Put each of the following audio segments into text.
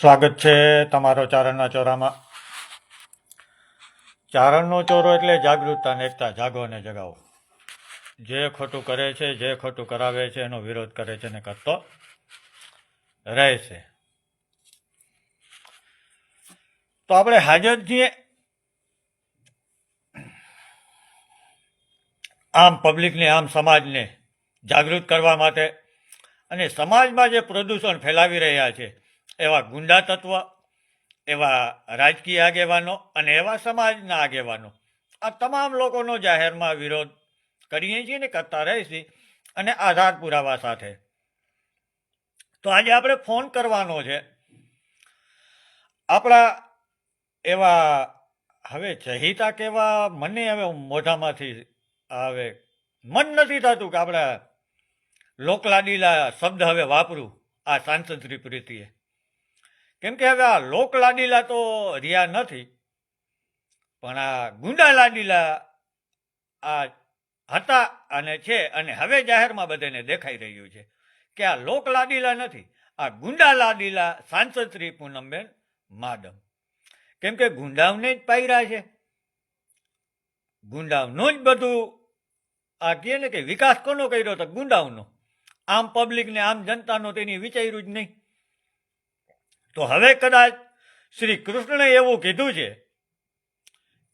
સ્વાગત છે તમારો ચારણના ચોરામાં. ચારણનો ચોરો એટલે જાગૃતતા એકતા જાગો અને જગાવો. જે ખોટું કરે છે, જે ખોટું કરાવે છે, એનો વિરોધ કરે છે ને કરતો રહે છે. તો આપણે હાજર છીએ આમ પબ્લિકને, આમ સમાજને જાગૃત કરવા માટે. અને સમાજમાં જે પ્રદૂષણ ફેલાવી રહ્યા છે એવા ગુંડા તત્વ, એવા રાજકીય આગેવાનો અને એવા સમાજના આગેવાનો. આ તમામ લોકોનો જાહેરમાં વિરોધ કરીએ છીએ ને કરતા રહીશી અને આધાર પુરાવા સાથે. તો આજે આપણે ફોન કરવાનો છે. આપણા એવા હવે ચહિતા કેવા મને હવે મોઢામાંથી હવે મન નથી થતું કે આપણા લોકલાડીલા શબ્દ હવે વાપરું આ સાંસદ પ્રીતિએ. કેમ કે હવે આ લોક લાડીલા તો રહ્યા નથી, પણ આ ગુંડા લાડીલા આ હતા અને છે અને હવે જાહેરમાં બધાને દેખાઈ રહ્યું છે કે આ લોક લાડીલા નથી, આ ગુંડા લાડીલા સાંસદ શ્રી પૂનમબેન માડમ. કેમ કે ગુંડાઓને જ પાયરા છે. ગુંડાઓનું જ બધું આ કહે ને કે વિકાસ કોનો કર્યો તો ગુંડાઓનો? આમ પબ્લિકને આમ જનતાનો તેની વિચાર્યું જ નહીં. તો હવે કદાચ શ્રી કૃષ્ણએ એવું કીધું છે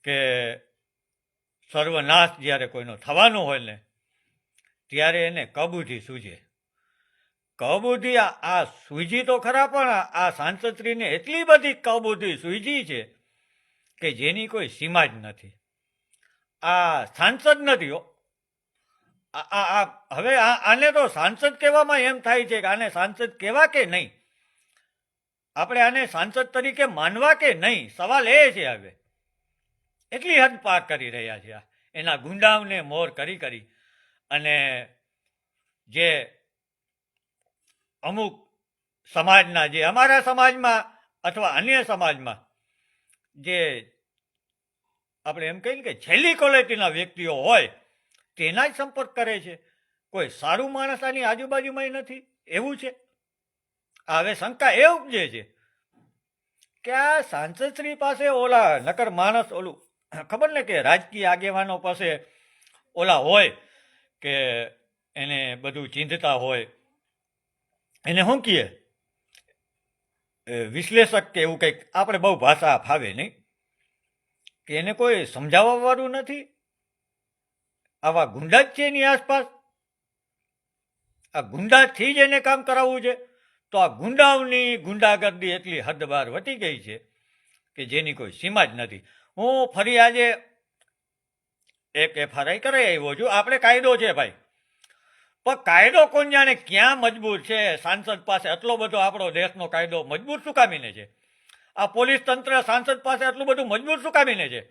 કે સર્વનાશ જ્યારે કોઈનો થવાનો હોય ને, ત્યારે એને કબૂધી સૂજે. કબૂથી આ સૂજી તો ખરા, પણ આ- સાંસદશ્રીને એટલી બધી કબૂથી સૂજી છે કે જેની કોઈ સીમા જ નથી. આ સાંસદ નથી હો. આ હવે આને તો સાંસદ કહેવામાં એમ થાય છે કે આને સાંસદ કહેવા કે નહીં? આપણે આને સાંસદ તરીકે માનવા કે નહીં, સવાલ એ છે હવે. એટલી હદ પાર કરી રહ્યા છે એના ગુંડાઓને મોર કરી કરી. અને જે અમુક સમાજના જે અમારા સમાજમાં અથવા અન્ય સમાજમાં જે આપણે એમ કહીએ કે છેલ્લી ક્વોલિટીના વ્યક્તિઓ હોય, તેના જ સંપર્ક કરે છે. કોઈ સારું માણસ આની આજુબાજુમાં નથી. એવું છે. હવે શંકા એ ઉપજે છે કે આ સાંસદશ્રી પાસે ઓલા, નકર માણસ ઓલું, ખબર ને કે રાજકીય આગેવાનો પાસે ઓલા હોય કે એને બધું ચીંધતા હોય. એને શું કહીએ વિશ્લેષક કે એવું કંઈક, આપણે બહુ ભાષા ફાવે નહીં. કે એને કોઈ સમજાવવાવાળું નથી? આવા ગુંડા જ છે એની આસપાસ? આ ગુંડાથી જ એને કામ કરાવવું છે? તો આ ગુંડાઓની ગુંડાગર્દી એટલી હદ બહાર વટી ગઈ છે કે જેની કોઈ સીમા જ નથી. હું ફરી આજે એક એફઆરઆઈ કરાઈ આવ્યો છું. આપણે કાયદો છે ભાઈ. પણ કાયદો કોણ જાણે ક્યાં મજબૂર છે? સાંસદ પાસે આટલો બધો આપણો દેશનો કાયદો મજબૂર શું કામીને છે? આ પોલીસ તંત્ર સાંસદ પાસે આટલું બધું મજબૂર શું કામીને છે?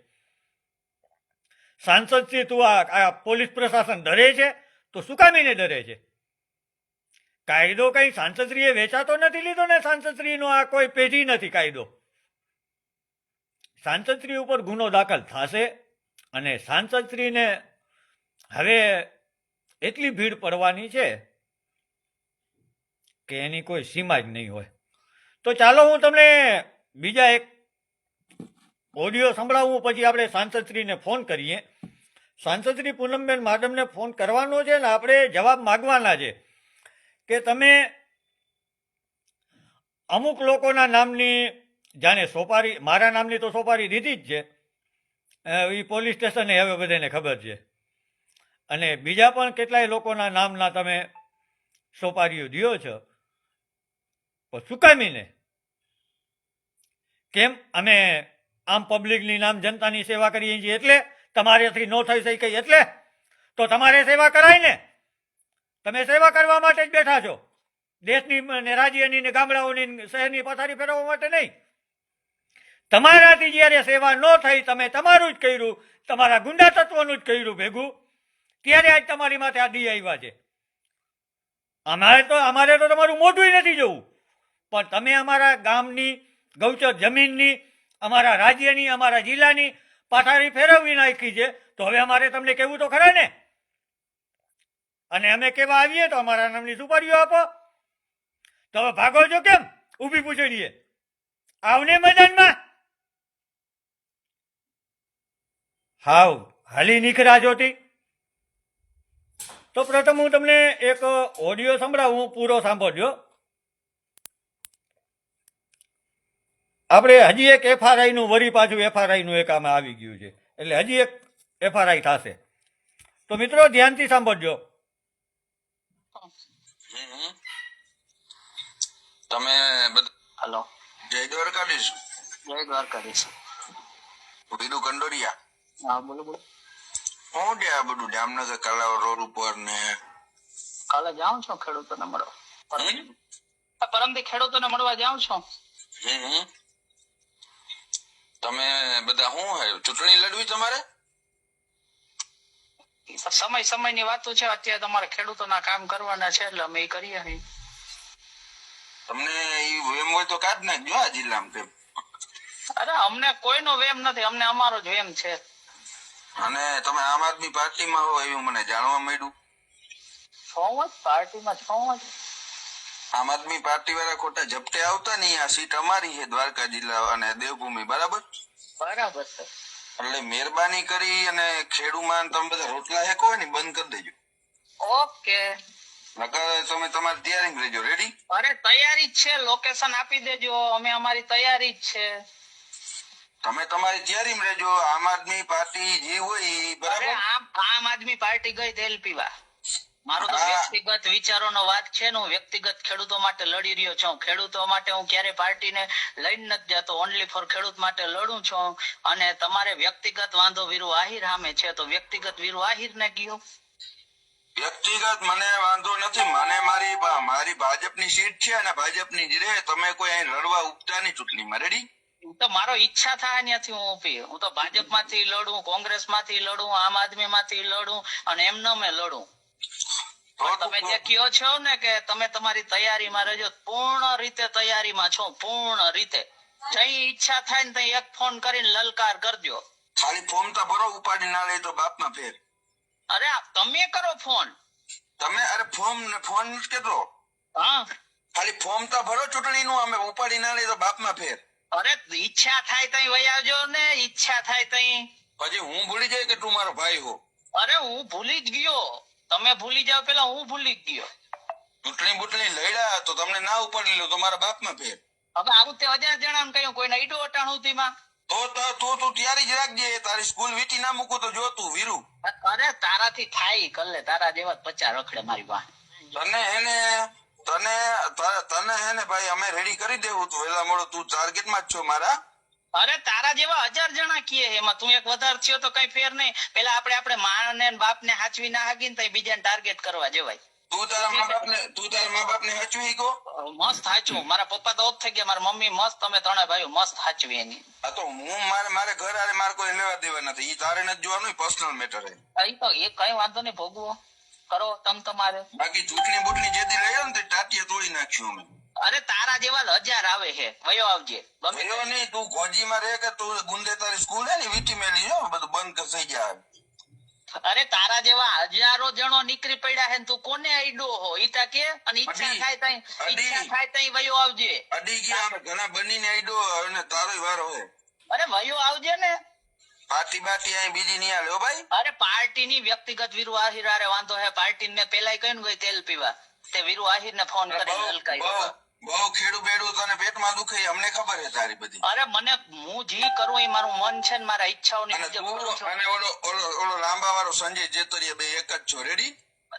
સાંસદથી તું આ આ પોલીસ પ્રશાસન ડરે છે? તો શું કામીને ડરે છે? કાયદો કઈ સાંસદશ્રીએ વેચાતો નથી લીધો ને સાંસદશ્રીનો આ કોઈ પેઢી નથી કાયદો. સાંસદશ્રી ઉપર ગુનો દાખલ થશે અને સાંસદશ્રીને હવે એટલી ભીડ પડવાની છે કે એની કોઈ સીમા જ નહીં હોય. તો ચાલો હું તમને બીજા એક ઓડિયો સંભળાવું, પછી આપણે સાંસદશ્રીને ફોન કરીએ. સાંસદશ્રી પૂનમબેન માડમને ફોન કરવાનો છે ને આપણે જવાબ માગવાના છે. કે તમે અમુક લોકોના નામની જાણે સોપારી, મારા નામની તો સોપારી દીધી જ છે. એ પોલીસ સ્ટેશને હવે બધાને ખબર છે. અને બીજા પણ કેટલાય લોકોના નામના તમે સોપારીઓ દ્યો છો. સુકામીને કેમ? અમે આમ પબ્લિકની નામ જનતાની સેવા કરીએ છીએ એટલે તમારેથી ન થઈ શકે એટલે? તો તમારે સેવા કરાય ને? તમે સેવા કરવા માટે જ બેઠા છો. દેશની ને રાજ્યની ને ગામડાઓની શહેરની પથારી ફેરવવા માટે નહીં. તમારાથી જ્યારે સેવા ન થઈ, તમે તમારું જ કર્યું, તમારા ગુંડા તત્વોનું જ કર્યું ભેગું. ત્યારે આજ તમારી માથે આ દી આવ્યા છે. અમારે તો અમારે તો તમારું મોઢું નથી જોવું. પણ તમે અમારા ગામની, ગૌચર જમીનની, અમારા રાજ્યની, અમારા જિલ્લાની પાથારી ફેરવવી નાખી છે, તો હવે અમારે તમને કહેવું તો ખરા ને? અને અમે કેવા આવીએ તો અમારા નામની સુપારીઓ આપો. તો હવે ભાગો છો કેમ? ઊભી પૂછડીએ આવને મેદાનમાં. હાવ, હાલી નીકળ્યા જોતી. તો પ્રથમ હું તમને એક ઓડિયો સંભળાવું પૂરો સાંભળજો. આપણે હજી એક એફઆરઆઈ નું વરી પાછું એફઆરઆઈ નું એક આમાં આવી ગયું છે. એટલે હજી એક એફઆરઆઈ થશે. તો મિત્રો, ધ્યાનથી સાંભળજો. તમે બધા હલો. જય દ્વારકાધીશ. જય દ્વારકાધીશ. વિનુ કંડોરિયા. હા બોલો બોલો. હું છે આ બધું જામનગર કાલા રોડ ઉપર ને? કાલે જાઉં છો ખેડૂતોને મળવા? પરમથી ખેડૂતોને મળવા જાઉં છો? હમ. તમે બધા શું ચૂંટણી લડવી તમારે? સમય સમયની વાતો છે અત્યારે તમારે ખેડૂતોના કામ કરવાના છે એટલે અમે કરીએ નહીં તમને એમ હોય તો કાઢ નાખજો આ જિલ્લામાં તેમ. અરે અમને કોઈનો વેમ નથી અમને અમારો જ વેમ છે. અને તમે આમ આદમી પાર્ટીમાં હો એવું મને જાણવા મળ્યું છો જ પાર્ટીમાં છો જ. આમ આદમી પાર્ટી વાળા ખોટા ઝપટે આવતા નહીં આ સીટ અમારી છે દ્વારકા જિલ્લા અને દેવભૂમિ બરાબર? બરાબર છે. એટલે મહેરબાની કરી અને ખેડુમાં તમે બધા રોટલા હેકો ને બંધ કરી દેજો. ઓકે. નકર તમે તમારી તૈયારી રહેજો. રેડી અરે તૈયારી જ છે લોકેશન આપી દેજો. અમે અમારી તૈયારી જ છે. તમે તમારી તૈયારીમાં રહેજો. આમ આદમી પાર્ટી જે હોય બરાબર? આમ આમ આદમી પાર્ટી ગઈ તેલ પીવા મારો તો વ્યક્તિગત વિચારોનો વાત છે ને હું વ્યક્તિગત ખેડૂતો માટે લડી રહ્યો છું. ખેડૂતો માટે હું ક્યારે પાર્ટીને લઈને નથી જતો. ઓનલી ફોર ખેડૂત માટે લડું છું. અને તમારે વ્યક્તિગત વાંધો વીરુ આહિર સામે છે તો વ્યક્તિગત વીરુ આહિર ને કયો. વ્યક્તિગત મને વાંધો નથી. મને મારી મારી ભાજપની સીટ છે અને ભાજપની જ રહે તમે કોઈ અહીં લડવા ઉપતા નહીં ચૂંટણીમાં રેડી તો મારો ઈચ્છા થાય ત્યાંથી હું ઊભી હું તો ભાજપમાંથી લડું કોંગ્રેસમાંથી લડું આમ આદમી માંથી લડું અને એમને મેં લડું. તમે જે કયો છો ને કે તમે તમારી તૈયારીમાં રહેજો પૂર્ણ રીતે તૈયારીમાં છો પૂર્ણ રીતે. જઈ ઈચ્છા થાય ને ત્યાં એક ફોન કરીને લલકાર કરજો. ખાલી ફોર્મ તો ભરો ઉપાડી ના લે તો બાપમાં ફેર. અરે તમે કરો ફોન. તમે અરે ફોર્મ ને ફોન કેટલો હા. ખાલી ફોર્મ તો ભરો ચૂંટણી નું અમે ઉપાડી ના લે તો બાપમાં ફેર. અરે ઈચ્છા થાય તઈ વહી આવજો ને ઈચ્છા થાય તઈ. પછી હું ભૂલી જાય કે તું મારો ભાઈ હો? અરે હું ભૂલી જ ગયો. તમે ભૂલી જાવ પેલા હું ભૂલી ગયો. ચૂંટણી બુટણી લડ્યા તો તમને ના ઉપાડી લો તો મારા બાપમાં ફેર. હવે આવું તે હજાર જણા કહ્યું કોઈને ઈડો અટાણું માં તો તો તું તૈયારી જ રાખજે તારી સ્કૂલ વીટી ના મૂકું તો જો તું વીરુ. અરે તારાથી થાય કલ્લે તારા જેવા પચા પચાસ રખડે મારી પાસે તને હેને તને તને હેને ભાઈ અમે રેડી કરી દેવું તું. વેલા મોડો તું ટાર્ગેટમાં જ છો મારા. અરે તારા જેવા હજાર જણા કીએ એમાં તું એક વધારે થયો તો કઈ ફેર નહીં. પેલા આપણે આપણે માં ને બાપ ને હાચવી ના હાકી ને બીજાને ટાર્ગેટ કરવા જવાય તું તારા મા બાપ ને તું તારા મા બાપ ને હચવી ગો મસ્ત હાચવું મારા પપ્પા તો ઓફ થઈ ગયા. મારા મમ્મી મસ્ત તમે ત્રણે ભાઈઓ મસ્ત હાચવી એની. આ તો હું મારે મારે ઘર આરે મારે કોઈ લેવા દેવા નથી. ઈ તારે નથી જોવાનું પર્સનલ મેટર હે ઈ તો એ કઈ વાંધો નહીં ભોગવો. કરો તમ તમારે. બાકી ચૂંટણી બુટણી જેથી લઈ ને તે તોડી નાખ્યું અમે. અરે તારા જેવા હજાર આવે છે વયો આવજે. વયો નહીં તું ગોજીમાં રહે કે તું ગુંદે તારી સ્કૂલ હે ને વીટી મેલી જો બધું બંધ થઈ જાય અરે તારા જેવા હજારો જણો નીકળી પડ્યા છે તું કોને આઈડો હો? ઈતા કે અને ઈચ્છા. થાય તઈ ઈચ્છા થાય તઈ વયો આવજે. અડી ગયા ઘણા બનીને આઈડો અને તારો વાર હોય અરે વયો આવજે ને. પાર્ટી બાટી અહીં બીજી નહીં આલ્યો ભાઈ? અરે પાર્ટી ની વ્યક્તિગત વીરુ આહિર હારે વાંધો હે પાર્ટી ને પેલા કહ્યું ને તેલ પીવા. તે વીરુ આહિર ને ફોન કરી હલકાઈ બહુ ખેડું બેડું તને પેટમાં દુખે અમને ખબર છે તારી બધી. અરે મને હું જી કરું એ મારું મન છે ને મારા ઈચ્છાઓની મુજબ કરું છું. અને ઓલો ઓલો ઓલો લાંબા વાળો સંજય જેતરીયા બે એક જ છો. રેડી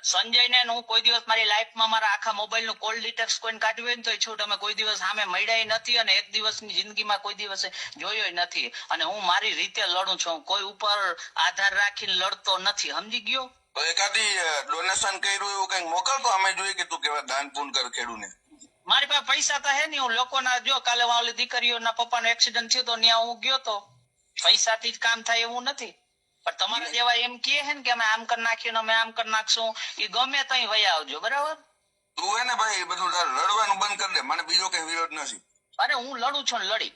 સંજય ને હું કોઈ દિવસ મારી લાઈફમાં મારા આખા મોબાઈલનું કોલ ડિટેક્સ કોઈને કાઢ્યું હોય ને તો છું તમે કોઈ દિવસ સામે મળ્યા નથી અને એક દિવસની જિંદગીમાં કોઈ દિવસે જોયો નથી. અને હું મારી રીતે લડું છું. કોઈ ઉપર આધાર રાખીને લડતો નથી. સમજી ગયો? એકાદી ડોનેશન કર્યું એવું કંઈક મોકલતો અમે જોઈએ કે તું કેવા દાન પૂન કર ખેડૂને. મારી પાસે તો હે નહીં હું લોકોના જો કાલે વાવલી દીકરીઓના પપ્પાનો એક્સિડન્ટ થયો તો ત્યાં હું ગયો તો પૈસાથી જ કામ થાય એવું નથી. પણ તમારા જેવા એમ કહે હે ને કે અમે આમ કરી નાખ્યું અમે આમ કરી નાખશું એ ગમે તો વયા આવજો બરાબર? તું હે ને ભાઈ બધું લડવાનું બંધ કરી દે મને બીજો કઈ વિરોધ નથી. અરે હું લડું છું ને લડી.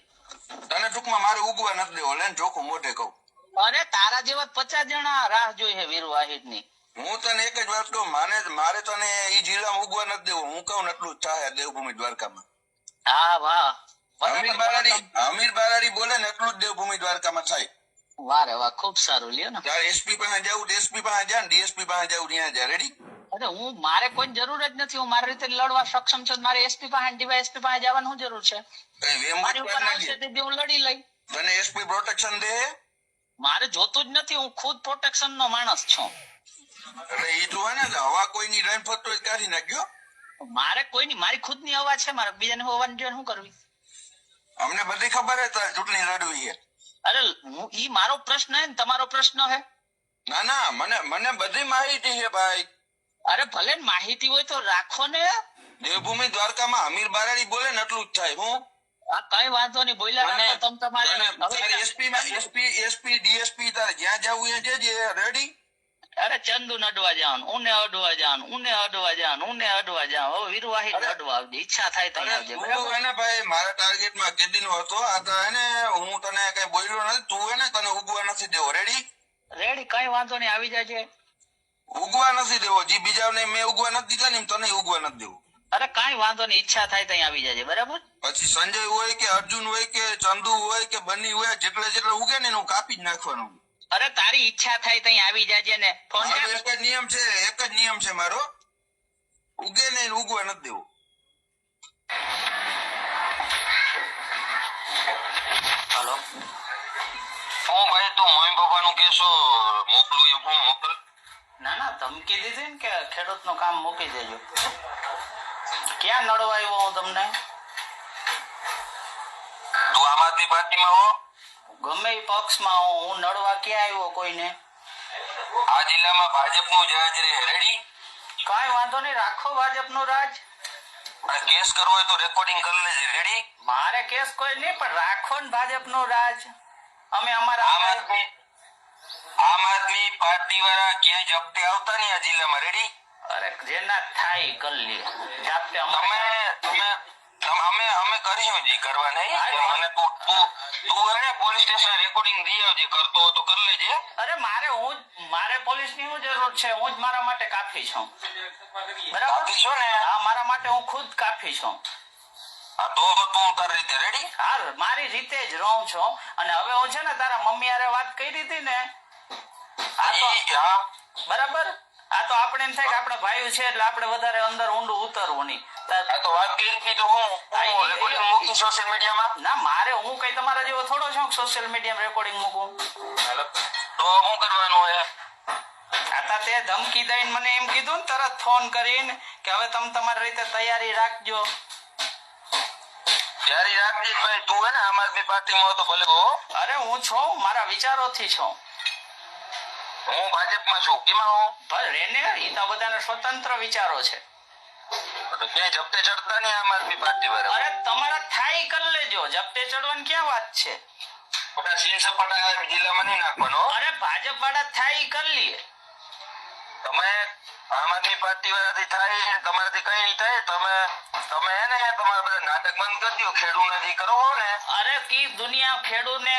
તને ટૂંકમાં મારે ઉગવા નથી દેવો ને ચોખ્ખું મોઢે કહું. અરે તારા જેવા પચાસ જણા રાહ જોઈ હે વીરુ વાહિદની હું તને એક જ વાત કહું માને મારે તને ઈ જિલ્લામાં ઉગવા નથી દેવો. હું કહું એટલું જ થાય દેવભૂમિ દ્વારકામાં. હા વાહ. અમીર બારાડી અમીર બારાડી બોલે ને એટલું જ દેવભૂમિ દ્વારકામાં થાય. વારે વાહ ખૂબ સારું. લ્યો ને. ત્યારે એસપી પાસે જવું એસપી પાસે જા ડીએસપી પાસે જવું ત્યાં જા રેડી અરે હું મારે કોઈ જરૂર જ નથી. હું મારી રીતે લડવા સક્ષમ છું મારે એસપી પાસે ડીવાયએસપી પાસે જવાનું શું જરૂર છે? મારી ઉપર આવશે નાખજે. હું લડી લઈ તને એસપી પ્રોટેક્શન દે? મારે જોતું જ નથી. હું ખુદ પ્રોટેક્શન નો માણસ છું. એટલે ઈ તું હે ને હવા કોઈની લઈને ફરતો હોય કાઢી નાખ્યો. મારે કોઈની મારી ખુદની હવા છે મારે બીજાને હોવાની જોઈએ શું કરવી અમને બધી ખબર હે તારે ચૂંટણી લડવી છે અરે હું ઈ મારો પ્રશ્ન હે ને તમારો પ્રશ્ન હે. ના ના મને મને બધી માહિતી છે ભાઈ. અરે ભલે ને માહિતી હોય તો રાખો ને. દેવભૂમિ દ્વારકામાં અમીર બારાડી બોલે ને એટલું જ થાય હું? આ કઈ વાંધો નહીં બોલ્યા રાખો તમે તમારે. એસપી માં એસપી એસપી ડીએસપી તારે જ્યાં જવું એ જજે રેડી અરે ચંદુ અડવા જાન ઉને અડવા જાન ઉને અડવા જાન ઉને અડવા જાન હવે વિરવાહી અડવા આવજે ઈચ્છા થાય તો આવજે હે ભાઈ મારા ટાર્ગેટમાં કેદી નો હતો આ તો એને હું તને કઈ બોલ્યો નથી તું એને તને ઉગવા નથી દેવો રેડી રેડી કઈ વાંધો નહીં આવી જાજે. ઉગવા નથી દેવો જે બીજાને મેં ઉગવા નથી દીધા ને તને ઉગવા નથી દેવું. અરે કઈ વાંધો નહીં ઈચ્છા થાય તો આવી જાજે બરાબર? પછી સંજય હોય કે અર્જુન હોય કે ચંદુ હોય કે બની હોય જેટલે જેટલે ઉગે ને એનું કાપી જ નાખવાનું. અરે તારી ઈચ્છા થાય તઈ આવી જાજે ને. ફોન એક જ નિયમ છે એક જ નિયમ છે મારો. ઉગે ને ઉગવા નથી દેવું. હલો. હું ભાઈ તું મોઈ બાબા નું કેસો મોકલું એ હું મોકલ. ના ના ધમકી દીધી ને કે ખેડૂતનું કામ મૂકી દેજો. ક્યાં નડવા આવ્યો હું તમને? તું આમ આદમી પાર્ટીમાં હો. ગમે પક્ષમાં હું નડવા ક્યાં આવ્યો કોઈને? આ જિલ્લામાં ભાજપનું રાજ રહે. રેડી કાઈ વાંધો નહીં રાખો ભાજપનું રાજ. અને કેસ કરવો હોય તો રેકોર્ડિંગ કરી લેજે. રેડી મારે કેસ કોઈ નહીં પણ રાખો ને ભાજપનો રાજ. અમે અમારા આમ આદમી આમ આદમી પાર્ટી વાળા ક્યાંય જપ્તે આવતા નહીં આ જિલ્લામાં. રેડી અરે જેના થાય કલ્લી જાતે તમે તમે- અમે અમે કર્યું જી કરવા નહીં મને તું તું તું હે પોલીસ સ્ટેશન રેકોર્ડિંગ દઈ આવજે કરતો તો કરી લેજે. અરે મારે હું મારે પોલીસની શું જરૂર છે? હું જ મારા માટે કાફી છું. બરાબર? કાફી છો ને? હા મારા માટે હું ખુદ કાફી છું. હા તો તો તારી રીતે રેડી હા મારી રીતે જ રહું છું. અને હવે હું છે ને તારા મમ્મી આરે વાત કરી હતી ને? હા. બરાબર? આપણે એમ થાય કે આપણે ભાઈઓ છે એટલે આપણે વધારે અંદર ઊંડું ઉતરવું નહીં. તો વાત કરી તો હું હા, ઈ- હું રેકોર્ડિંગ મૂકી સોશિયલ મીડિયામાં ના મારે હું કઈ તમારા જેવો થોડો છું સોશિયલ મીડિયા રેકોર્ડિંગ મૂકું? તો શું કરવાનું હે આતા તે ધમકી દઈને મને એમ કીધું ને તરત ફોન કરીને કે હવે તમે તમારી રીતે તૈયારી રાખજો. તૈયારી રાખજે ભાઈ તું હે ને આમ આદમી પાર્ટીમાં તો ભલે હો. અરે હું છું મારા વિચારોથી છું. હું ભાજપમાં છું. કેમાં હું? ભલે રેને તો બધાને સ્વતંત્ર વિચારો છે. તો ક્યાંય જપ્તે ચડતા નહીં આમ આદમી પાર્ટી વાળા. અરે તમારા થાય કર લેજો. જપ્તે ચડવાની ક્યાં વાત છે? ખોટા સિંહ સપાટા જિલ્લામાં નહીં નાખવાનો અરે ભાજપ વાળા થાય કર કરી લઈએ તમે આમ આદમી પાર્ટી વાળાથી થાય તમારાથી કઈ નહીં થાય, તમે તમે હે ને તમારા બધા નાટક બંધ કરી દો ખેડૂ નથી કરવો ને. અરે કી દુનિયા ખેડૂતને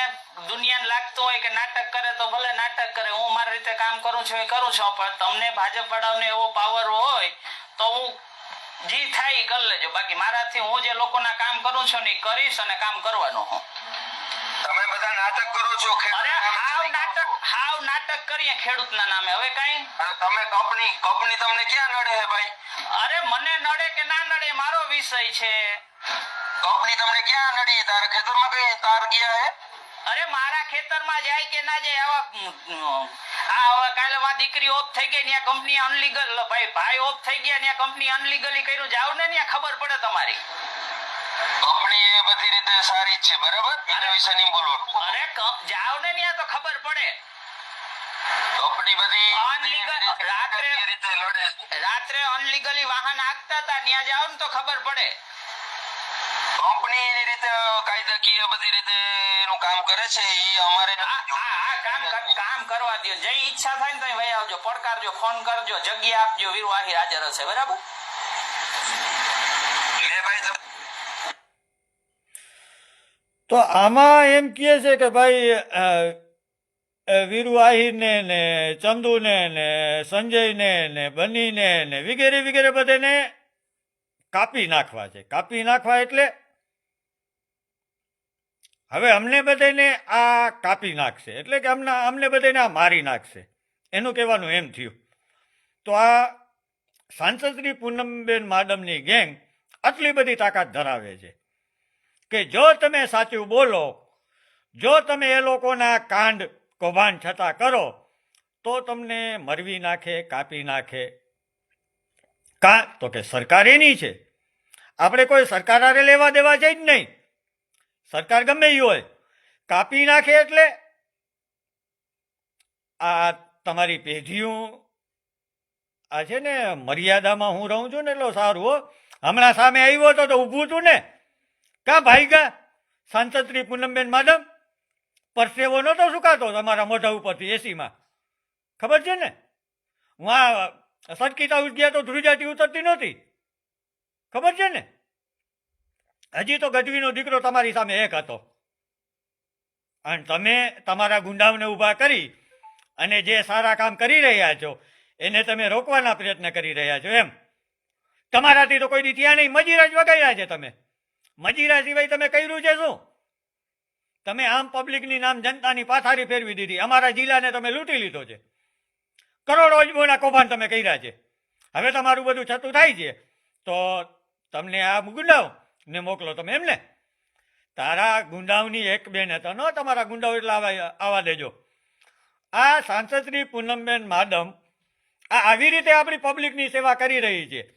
દુનિયાને લાગતું હોય કે નાટક કરે તો ભલે નાટક કરે, હું મારી રીતે કામ કરું છું એ કરું છું, પણ તમને ભાજપ વાળાને એવો પાવર હોય તો હું જી થાય ઈ કરી લેજો. બાકી મારાથી હું જે લોકોના કામ કરું છું ને એ કરીશ અને કામ કરવાનું હું. નાટક કરો છો અરે હાવ નાટક હાવ નાટક કરીએ ખેડૂતના નામે હવે કઈ? અરે તમે કંપની કંપની તમને ક્યાં નડે હે ભાઈ? અરે મને નડે કે ના નડે મારો વિષય છે. કંપની તમને ક્યાં નડી? તારા ખેતરમાં કઈ તાર ગયા હે? અરે મારા ખેતરમાં જાય કે ના જાય આવા આ હવે કાલે માં દીકરી ઓફ થઈ ગઈ ત્યાં કંપની અનલીગલ ભાઈ ભાઈ ઓફ થઈ ગયા ત્યાં કંપની અનલીગલી કર્યું. જાવ ને ત્યાં ખબર પડે તમારી. કંપની એ બધી રીતે સારી જ છે બરાબર? એના વિશે નહીં બોલવાનું. અરે જાવ ને ત્યાં તો ખબર પડે. કંપની બધી રાત્રે- રીતે રાત્રે અનલીગલી વાહન આગતા હતા ત્યાં જાવ ને તો ખબર પડે. કંપની એની રીતે કાયદાકીય બધી રીતે એનું કામ કરે છે એ અમારે કામ કામ કરવા દો જે ઈચ્છા થાય ને તો વહી આવજો. પડકારજો ફોન કરજો જગ્યા આપજો. વીરુ હાજર હશે બરાબર લે ભાઈ તમે તો આમાં એમ કહે છે કે ભાઈ વીરુ આહિરને ને ચંદુને ને સંજયને ને બનીને ને વગેરે વગેરે બધાને કાપી નાખવા છે. કાપી નાખવા એટલે હવે અમને બધાને આ કાપી નાખશે. એટલે કે અમને અમને બધાને આ મારી નાખશે. એનું કહેવાનું એમ થયું. તો આ સાંસદની પૂનમબેન માડમની ગેંગ આટલી બધી તાકાત ધરાવે છે. કે જો તમે સાચું બોલો, જો તમે એ લોકોના કાંડ કૌભાંડ છતાં કરો, તો તમને મરવી નાખે, કાપી નાખે. કા તો કે સરકાર એની છે. આપણે કોઈ સરકાર આરે લેવા દેવા જાય જ નહીં. સરકાર ગમે એ હોય. કાપી નાખે એટલે આ તમારી પેઢીઓ, આ છે ને, મર્યાદામાં હું રહું છું ને એટલો સારું હો. હમણાં સામે આવ્યો હતો તો ઊભું હતું ને. કા ભાઈગા સાંસદ શ્રી પૂનમબેન માડમ? પરસેવો નહોતો સુકાતો તમારા મોઢા ઉપરથી એસીમાં ખબર છે ને? હું આ સટકીતા ઉઠ ગયા તો ધ્રુજાટી ઉતરતી નહોતી. ખબર છે ને? હજી તો ગઢવીનો દીકરો તમારી સામે એક હતો. અને તમે તમારા ગુંડાઓને ઊભા કરી અને જે સારા કામ કરી રહ્યા છો, એને તમે રોકવાના પ્રયત્ન કરી રહ્યા છો એમ. તમારાથી તો કોઈ દી ત્યાં નહીં. મજીરા જ વગાડ્યા છે તમે. મજીરા સિવાય તમે કર્યું છે શું? તમે આમ પબ્લિકની નામ જનતાની પાથારી ફેરવી દીધી. અમારા જિલ્લાને તમે લૂંટી લીધો છે. કરોડો અજબોના કૌભાંડ તમે કર્યા છે. હવે તમારું બધું છતું થાય છે. તો તમને આ ગુંડાઓ ને મોકલો તમે એમને. તારા ગુંડાઓની એક બેન હતા. ન, તમારા ગુંડાઓ એટલે આવા આવા દેજો. આ સાંસદની શ્રી પૂનમબેન માડમ આ આવી રીતે આપણી પબ્લિકની સેવા કરી રહી છે.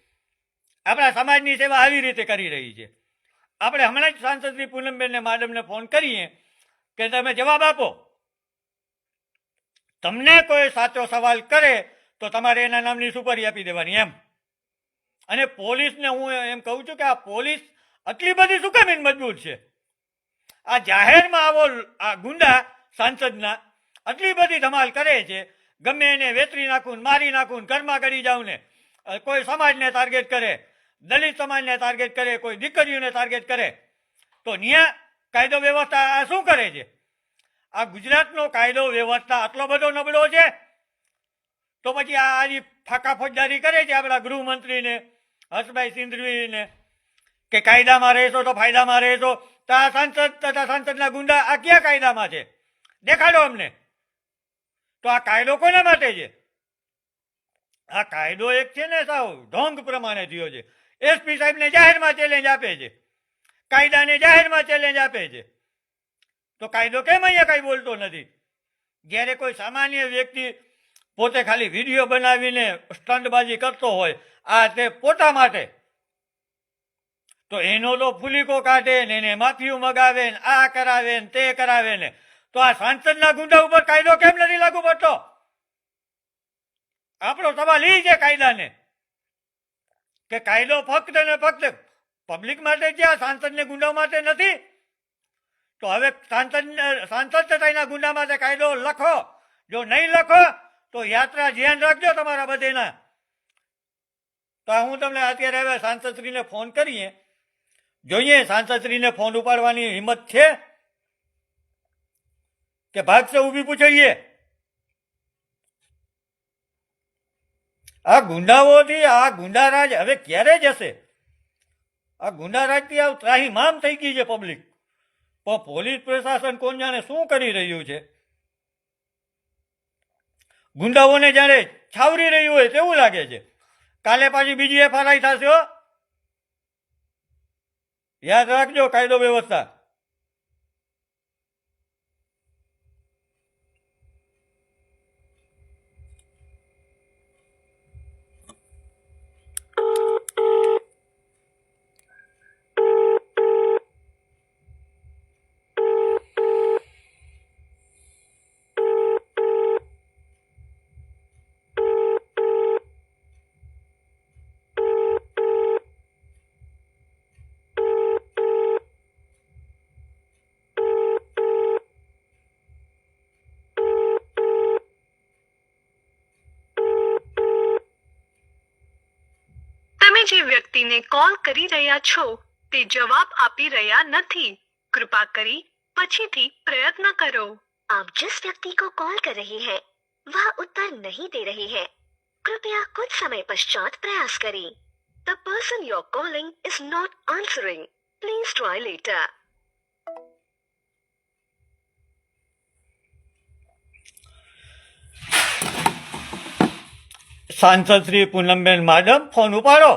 આપણા સમાજની સેવા આવી રીતે કરી રહી છે. આપણે હમણાં જ સાંસદ શ્રી પૂનમબેનને માડમને ફોન કરીએ કે તમે જવાબ આપો. તમને કોઈ સાચો સવાલ કરે તો તમારે એના નામની સુપારી આપી દેવાની એમ. અને પોલીસને હું એમ કહું છું કે આ પોલીસ આટલી બધી શું કામ મજબૂત છે? આ જાહેરમાં આવો આ ગુંડા સાંસદના આટલી બધી ધમાલ કરે છે, ગમે એને વેતરી નાખું મારી નાખું ઘરમાં કરી જાઉં ને કોઈ સમાજને ટાર્ગેટ કરે દલિત સમાજને ટાર્ગેટ કરે, કોઈ દીકરીઓને ટાર્ગેટ કરે, તો ન્યા કાયદો વ્યવસ્થા આ શું કરે છે? આ ગુજરાતનો કાયદો વ્યવસ્થા આટલો બધો નબળો છે? તો પછી આ આજે ફાકા ફોજદારી કરે છે આપણા ગૃહમંત્રીને, હર્ષભાઈ સિંધવીને, કે કાયદામાં રહેશો તો ફાયદામાં રહેશો? તો આ સાંસદ તથા સાંસદના ગુંડા આ ક્યાં કાયદામાં છે? દેખાડો અમને. તો આ કાયદો કોના માટે છે? આ કાયદો એક છે ને સાવ ઢોંગ પ્રમાણે થયો છે. એસપી સાહેબને જાહેરમાં ચેલેન્જ આપે છે. કાયદાને જાહેરમાં ચેલેન્જ આપે છે. તો કાયદો કેમ અહીંયા કઈ બોલતો નથી? જ્યારે કોઈ સામાન્ય વ્યક્તિ પોતે ખાલી વીડિયો બનાવીને સ્ટંટબાજી કરતો હોય, આ તે પોતા માટે. તો એનો તો ફુલીકો કાઢે ને એને માફીઓ મગાવે ને આ કરાવે ને તે કરાવે ને. તો આ સાંસદના ગુંડા ઉપર કાયદો કેમ નથી લાગુ પડતો? આપણો સવાલ એ છે કાયદાને. કે કાયદો ફક્ત ને ફક્ત પબ્લિક માટે છે, આ સાંસદ ને ગુંડા માટે નથી. તો હવે સાંસદ સાંસદ ગુંડા માટે કાયદો લખો. જો નહીં લખો, તો યાત્રા ધ્યાન રાખજો તમારા બધેના. તો હું તમને અત્યારે હવે સાંસદશ્રીને ફોન કરીએ. જોઈએ સાંસદશ્રીને ફોન ઉપાડવાની હિંમત છે? કે ભાગશે ઊભી પૂછાઈએ? આ ગુંડાઓથી આ ગુંડારાજ હવે ક્યારે જશે? આ ગુંડારાજથી આ ત્રાહી મામ થઈ ગઈ છે પબ્લિક પણ પોલીસ પ્રશાસન કોણ જાણે શું કરી રહ્યું છે? ગુંડાઓને જાણે છાવરી રહ્યું હોય તેવું લાગે છે. કાલે પાછી બીજી એફઆરઆઈ થશે યાદ રાખજો કાયદો વ્યવસ્થા. कॉल કોલ કરી રહ્યા છો તે જવાબ આપી રહ્યા નથી. कृपा करी पछीथी प्रयत्न करो आप जिस व्यक्ति को कॉल कर रही हैं, वह उत्तर नहीं दे रही है कृपया कुछ समय पश्चात प्रयास करें the person your calling is not answering please try later सांसद श्री पूनमबेन मैडम फ़ोन उपाड़ो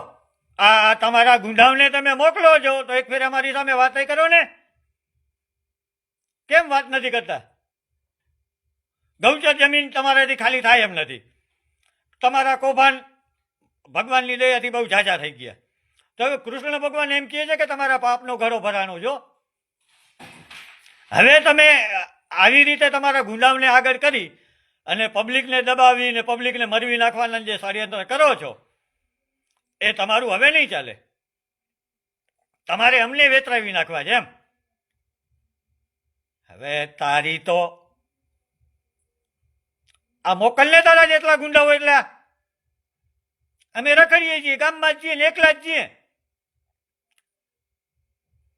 આ તમારા ગુંડાવને તમે મોકલો છો, તો એક ફેર અમારી સામે વાત કરો ને. કેમ વાત નથી કરતા? ગૌચર જમીન તમારાથી ખાલી થાય એમ નથી. તમારા કૌભાંડ ભગવાનની દયાથી બહુ ઝાઝા થઈ ગયા. તો હવે કૃષ્ણ ભગવાન એમ કહે છે કે તમારા પાપનો ઘડો ભરાણો છો. હવે તમે આવી રીતે તમારા ગુંડાવને આગળ કરી અને પબ્લિકને દબાવી ને પબ્લિકને મરવી નાખવાના જે ષડયંત્ર કરો છો એ તમારું હવે નહીં ચાલે. તમારે અમને વેતરાવી નાખવા છે એમ. હવે તારી તો આ મોકલને તારા જેટલા હોય એટલા. અમે રખડીએ છીએ, ગામમાં જ છીએ ને એકલા જ છીએ.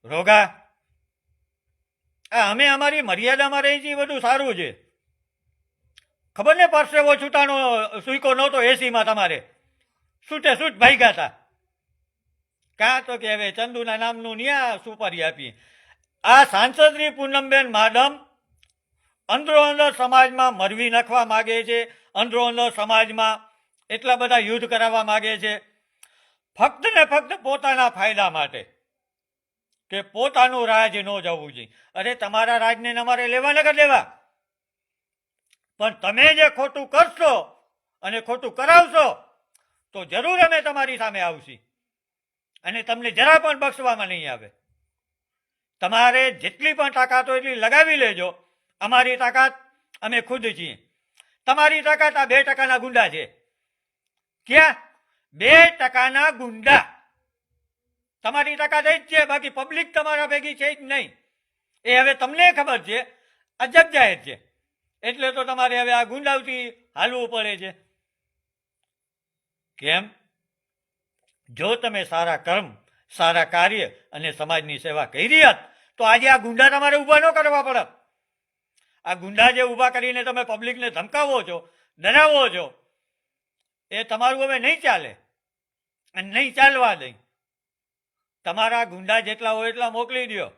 રોગા, આ અમે અમારી મર્યાદામાં રહી છીએ બધું સારું છે. ખબર ને પરસેવો છૂટાનો સુઈકો નહોતો એસીમાં તમારે. છૂટે છૂટ ભાગ્યા હતા કાં તો કે હવે ચંદુના નામનું ન્યા સુપારી આપી. આ સાંસદની પૂનમબેન માડમ અંદરો અંદર સમાજમાં મરવી નાખવા માગે છે, અંદરો અંદર સમાજમાં એટલા બધા યુદ્ધ કરાવવા માગે છે. ફક્ત ને ફક્ત પોતાના ફાયદા માટે કે પોતાનું રાજ ન જવું જોઈએ. અરે તમારા રાજને અમારે લેવા ન દેવા. પણ તમે જે ખોટું કરશો અને ખોટું કરાવશો તો જરૂર અમે તમારી સામે આવશી. અને તમને જરા પણ બક્ષવામાં નહીં આવે. તમારે જેટલી પણ તાકાત હોય એટલી લગાવી લેજો. અમારી તાકાત અમે ખુદ છીએ. તમારી તાકાત આ બે ટકાના ગુંડા છે. ક્યાં? બે ટકાના ગુંડા. તમારી તાકાત એ જ છે, બાકી પબ્લિક તમારા ભેગી છે જ નહીં. એ હવે તમને ખબર છે, અજબ જાહેર છે. એટલે તો તમારે હવે આ ગુંડાવથી હાલવું પડે છે. કેમ? જો તમે સારા કર્મ, સારા કાર્ય અને સમાજની સેવા કરી હોત, તો આજે આ ગુંડા તમારે ઊભા ન કરવા પડત. આ ગુંડા જે ઊભા કરીને તમે પબ્લિકને ધમકાવો છો, ડરાવો છો, એ તમારું હવે નહીં ચાલે. અને નહીં ચાલવા દઈ. તમારા ગુંડા જેટલા હોય એટલા મોકલી દો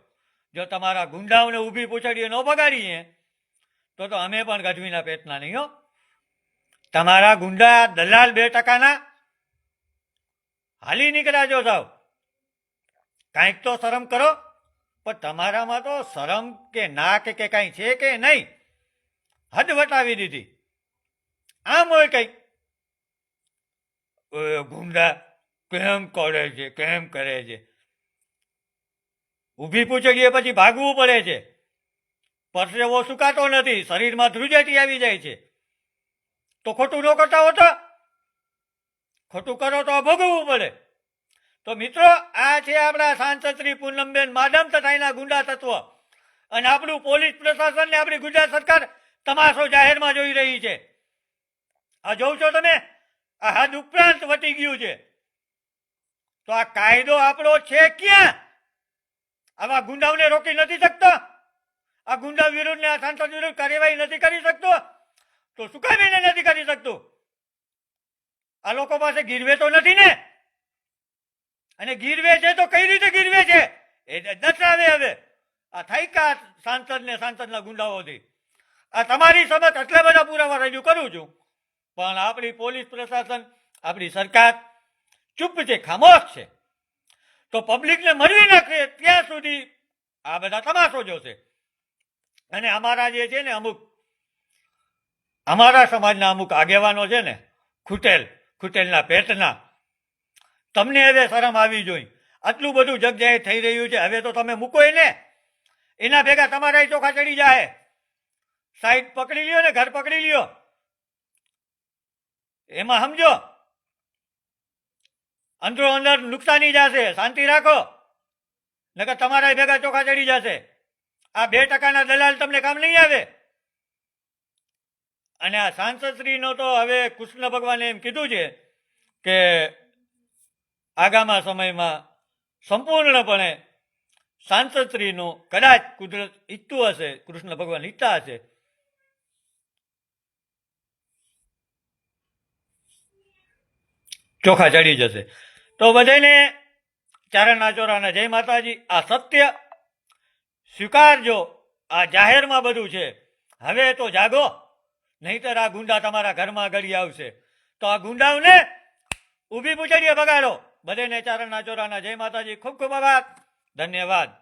જો તમારા ગુંડાઓને ઊભી પૂછડીએ ન બગાડીએ, તો તો અમે પણ ગઢવીના પેટના નહીં હો. તમારા ગુંડા દલાલ બે ટકાના હાલી નીકળ્યા જો સાવ. કાંઈક તો શરમ કરો, પણ તમારામાં તો શરમ કે નાક કે કાંઈ છે કે નહીં હદ વટાવી દીધી. આમ હોય કંઈ ગુંડા, કેમ કરે છે, કેમ કરે છે? ઊભી પૂછડીએ પછી ભાગવું પડે છે. પરસેવો સુકાતો નથી, શરીરમાં ધ્રુજેટી આવી જાય છે. તો ખોટું ન કરતા હો તો ખોટું કરો તો ભોગવવું પડે. તો મિત્રો, આ છે આપણા સાંસદશ્રી પૂનમબેન માધમ તથા એના ગુંડા તત્વ. અને આપણું પોલીસ પ્રશાસન ને આપણી ગુજરાત સરકાર તમાશો જાહેરમાં જોઈ રહી છે. આ જોઉં છો તમે? આ હદ ઉપરાંત વટી ગયું છે. તો આ કાયદો આપણો છે ક્યાં? આવા ગુંડાઓને રોકી નથી શકતો. આ ગુંડા વિરુદ્ધ ને આ સાંસદ વિરુદ્ધ કાર્યવાહી નથી કરી શકતો. તો શું કામ એને નથી કરી શકતું? આ લોકો પાસે ગીરવે તો નથી ને? અને ગીરવે છે તો કઈ રીતે ગીરવે છે? એ દર્શાવે હવે. આ થાયકા સાંસદ ને સાંસદના ગુંડાઓથી? આ તમારી સમજ એટલા બધા પુરાવા રજૂ કરું છું. પણ આપણી પોલીસ પ્રશાસન, આપણી સરકાર ચૂપ છે, ખામોશ છે. તો પબ્લિકને મરવી નાખે ત્યાં સુધી આ બધા તમાશો જોશે. અને અમારા જે છે ને અમુક, અમારા સમાજના અમુક આગેવાનો છે ને, ખૂટેલ ખૂટેલના પેટના તમને હવે શરમ આવી જોઈ. આટલું બધું જગ્યાએ થઈ રહ્યું છે. હવે તો તમે મૂકો એને. એના ભેગા તમારા ચોખા ચડી જાય સાઈડ પકડી લ્યો ને, ઘર પકડી લ્યો. એમાં સમજો. અંદરો અંદર નુકસાની જશે. શાંતિ રાખો. નકર તમારા ભેગા ચોખા ચડી જશે. આ બે ટકાના દલાલ તમને કામ નહીં આવે. અને આ સાંસદશ્રીનો તો હવે કૃષ્ણ ભગવાને એમ કીધું છે કે આગામા સમયમાં સંપૂર્ણપણે સાંસદશ્રીનું કદાચ કુદરત ઈચ્છતું હશે, કૃષ્ણ ભગવાન ઈચ્છતા હશે. ચોખા ચડી જશે. તો બધાને ચારણના ચોરાના જય માતાજી, આ સત્ય સ્વીકારજો. આ જાહેરમાં બધું છે. હવે તો જાગો. નહીતર આ ગુંડા તમારા ઘરમાં ગળી આવશે. તો આ ગુંડાઓને ઊભી પૂછડીએ બગાડો. બધેને ચારણના ચોરાના જય માતાજી. ખૂબ ખૂબ આભાર. ધન્યવાદ.